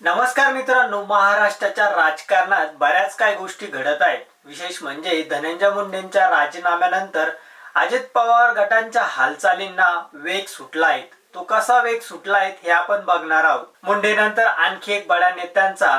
नमस्कार मित्रांनो महाराष्ट्राच्या राजकारणात बऱ्याच काही गोष्टी घडत आहेत. विशेष म्हणजे धनंजय मुंडेंच्या राजीनाम्यानंतर अजित पवार गटांच्या हालचालींना वेग सुटलाय तो कसा वेग सुटलाय हे आपण बघणार आहोत. मुंडेनंतर आणखी एक बड्या नेत्यांचा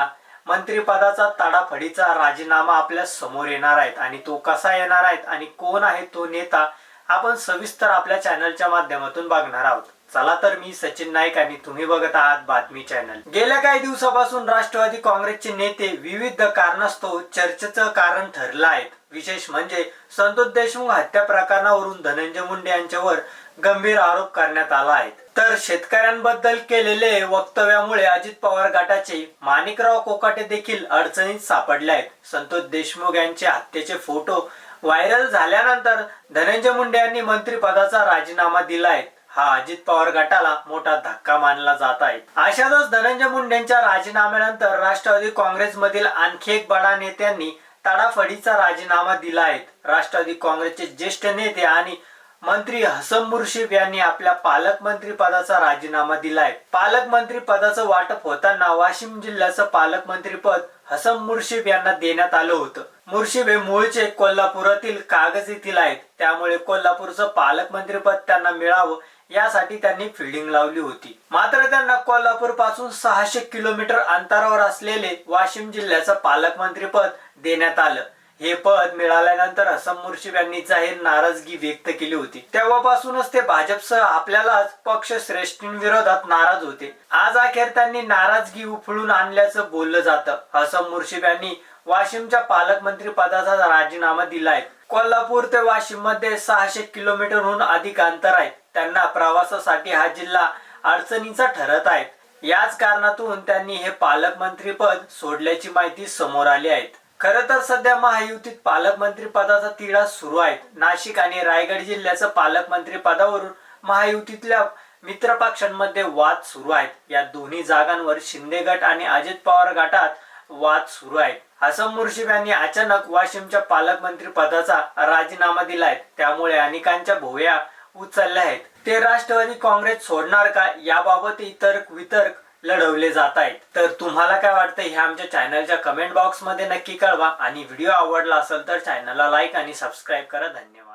मंत्रिपदाचा तडाफडीचा राजीनामा आपल्यासमोर येणार आहेत आणि तो कसा येणार आहेत आणि कोण आहे तो नेता आपण सविस्तर आपल्या चॅनलच्या माध्यमातून बघणार आहोत. चला तर मी सचिन नाईक आणि तुम्ही बघत आहात बातमी चॅनल. गेल्या काही दिवसापासून राष्ट्रवादी काँग्रेसचे नेते विविध कारणास्तव चर्चेचं कारण ठरलं आहेत विशेष म्हणजे संतोष देशमुख हत्या प्रकरणावरून धनंजय मुंडे यांच्यावर गंभीर आरोप करण्यात आला आहे. तर शेतकऱ्यांबद्दल केलेले वक्तव्यामुळे अजित पवार गटाचे माणिकराव कोकाटे देखील अडचणीत सापडले आहेत. संतोष देशमुख यांचे हत्येचे फोटो व्हायरल झाल्यानंतर धनंजय मुंडे यांनी मंत्रिपदाचा राजीनामा दिलाय हा अजित पवार गटाला मोठा धक्का मानला जात आहे. अशातच धनंजय मुंडेंच्या राजीनाम्यानंतर राष्ट्रवादी काँग्रेसमधील आणखी एक बडा नेत्यांनी तडाफडीचा राजीनामा दिला आहे. राष्ट्रवादी काँग्रेसचे ज्येष्ठ नेते आणि मंत्री हसन मुर्शिफ यांनी आपल्या पालकमंत्री पदाचा राजीनामा दिलाय पालकमंत्री पदाचं वाटप होताना वाशिम जिल्ह्याचं पालकमंत्री पद हसन मुर्शिफ यांना देण्यात आलं होतं. मुर्शिफ हे मूळचे कोल्हापुरातील कागज येथील आहेत. त्यामुळे कोल्हापूरचं पालकमंत्री पद त्यांना मिळावं यासाठी त्यांनी फिल्डिंग लावली होती. मात्र त्यांना कोल्हापूरपासून सहाशे किलोमीटर अंतरावर असलेले वाशिम जिल्ह्याचं पालकमंत्री पद देण्यात आलं. हे पद मिळाल्यानंतर हसन मुर्शिब यांनी जाहीर नाराजगी व्यक्त केली होती. तेव्हापासूनच ते भाजपसह आपल्यालाच पक्ष श्रेष्ठींविरोधात नाराज होते. आज अखेर त्यांनी नाराजगी उफळून आणल्याचं बोललं जातं. हसन मुर्शिब यांनी वाशिमच्या पालकमंत्री पदाचा राजीनामा दिलाय. कोल्हापूर ते वाशिममध्ये सहाशे किलोमीटरहून अधिक अंतर आहे. त्यांना प्रवासासाठी हा जिल्हा अडचणीचा ठरत आहे. याच कारणातून त्यांनी हे पालकमंत्री पद सोडल्याची माहिती समोर आली आहे. खर तर सध्या महायुतीत पालकमंत्री पदाचा तिढा सुरू आहे. नाशिक आणि रायगड जिल्ह्याचं पालकमंत्री पदावरून महायुतीतल्या मित्र पक्षांमध्ये वाद सुरू आहेत. या दोन्ही जागांवर शिंदे गट आणि अजित पवार गटात वाद सुरू आहेत. हसन मुर्शिद यांनी अचानक वाशिमच्या पालकमंत्री पदाचा राजीनामा दिलाय. त्यामुळे अनेकांच्या भोवया उचलल्या आहेत ते राष्ट्रवादी काँग्रेस सोडणार का? याबाबत तर्क वितर्क लढवले जात आहेत तर तुम्हाला काय वाटतं हे आमच्या चॅनलच्या कमेंट बॉक्समध्ये नक्की कळवा. आणि व्हिडिओ आवडला असेल तर चॅनलला लाईक आणि सबस्क्राईब करा. धन्यवाद.